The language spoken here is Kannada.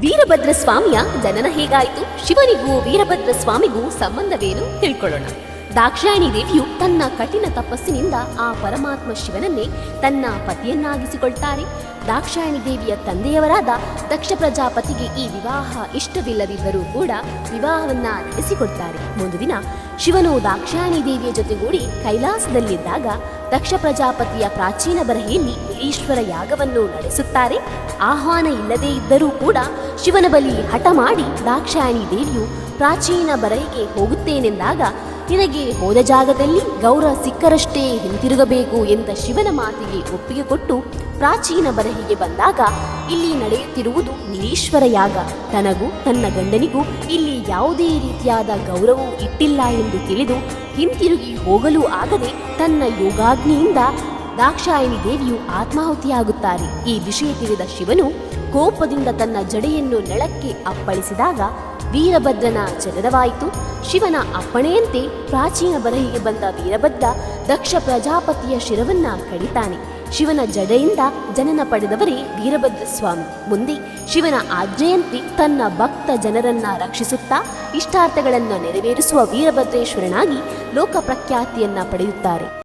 ವೀರಭದ್ರ ಸ್ವಾಮಿಯ ಜನನ ಹೇಗಾಯಿತು? ಶಿವನಿಗೂ ವೀರಭದ್ರ ಸ್ವಾಮಿಗೂ ಸಂಬಂಧವೇನು? ತಿಳ್ಕೊಳ್ಳೋಣ. ದಾಕ್ಷಾಯಣಿ ದೇವಿಯು ತನ್ನ ಕಠಿಣ ತಪಸ್ಸಿನಿಂದ ಆ ಪರಮಾತ್ಮ ಶಿವನನ್ನೇ ತನ್ನ ಪತಿಯನ್ನಾಗಿಸಿಕೊಳ್ತಾರೆ. ದಾಕ್ಷಾಯಣಿ ದೇವಿಯ ತಂದೆಯವರಾದ ದಕ್ಷ ಪ್ರಜಾಪತಿಗೆ ಈ ವಿವಾಹ ಇಷ್ಟವಿಲ್ಲದಿದ್ದರೂ ಕೂಡ ವಿವಾಹವನ್ನ ನಡೆಸಿಕೊಡ್ತಾರೆ. ಒಂದು ದಿನ ಶಿವನು ದಾಕ್ಷಾಯಣಿ ದೇವಿಯ ಜೊತೆಗೂಡಿ ಕೈಲಾಸದಲ್ಲಿದ್ದಾಗ ದಕ್ಷ ಪ್ರಜಾಪತಿಯ ಪ್ರಾಚೀನ ಬರಹೆಯಲ್ಲಿ ಈಶ್ವರ ಯಾಗವನ್ನು ನಡೆಸುತ್ತಾರೆ. ಆಹ್ವಾನ ಇಲ್ಲದೇ ಇದ್ದರೂ ಕೂಡ ಶಿವನ ಬಳಿ ಹಠ ಮಾಡಿ ದಾಕ್ಷಾಯಣಿ ದೇವಿಯು ಪ್ರಾಚೀನ ಬರಹಿಗೆ ಹೋಗುತ್ತೇನೆಂದಾಗ, ನಿನಗೆ ಹೋದ ಜಾಗದಲ್ಲಿ ಗೌರ ಸಿಕ್ಕರಷ್ಟೇ ಹಿಂತಿರುಗಬೇಕು ಎಂದ ಶಿವನ ಮಾತಿಗೆ ಒಪ್ಪಿಗೆ ಕೊಟ್ಟು ಪ್ರಾಚೀನ ಬರಹಿಗೆ ಬಂದಾಗ, ಇಲ್ಲಿ ನಡೆಯುತ್ತಿರುವುದು ನಿರೀಶ್ವರ ಯಾಗ. ತನಗೂ ತನ್ನ ಗಂಡನಿಗೂ ಇಲ್ಲಿ ಯಾವುದೇ ರೀತಿಯಾದ ಗೌರವವೂ ಇಟ್ಟಿಲ್ಲ ಎಂದು ತಿಳಿದು ಹಿಂತಿರುಗಿ ಹೋಗಲು ಆಗದೆ ತನ್ನ ಯೋಗಾಗ್ನಿಯಿಂದ ದಾಕ್ಷಾಯಣಿ ದೇವಿಯು ಆತ್ಮಾಹುತಿಯಾಗುತ್ತಾರೆ. ಈ ವಿಷಯ ತಿಳಿದ ಶಿವನು ಕೋಪದಿಂದ ತನ್ನ ಜಡೆಯನ್ನು ನೆಳಕ್ಕೆ ಅಪ್ಪಳಿಸಿದಾಗ ವೀರಭದ್ರನ ಜನನವಾಯಿತು ಶಿವನ ಅಪ್ಪಣೆಯಂತೆ ಪ್ರಾಚೀನ ಬರಹಿಗೆ ಬಂದ ವೀರಭದ್ರ ದಕ್ಷ ಪ್ರಜಾಪತಿಯ ಶಿರವನ್ನ ಕಡಿತಾನೆ. ಶಿವನ ಜಡೆಯಿಂದ ಜನನ ಪಡೆದವರೇ ವೀರಭದ್ರ ಸ್ವಾಮಿ. ಮುಂದೆ ಶಿವನ ಆಜ್ಞೆಯಂತೆ ತನ್ನ ಭಕ್ತ ಜನರನ್ನ ರಕ್ಷಿಸುತ್ತಾ ಇಷ್ಟಾರ್ಥಗಳನ್ನು ನೆರವೇರಿಸುವ ವೀರಭದ್ರೇಶ್ವರನಾಗಿ ಲೋಕ ಪ್ರಖ್ಯಾತಿಯನ್ನ ಪಡೆಯುತ್ತಾರೆ.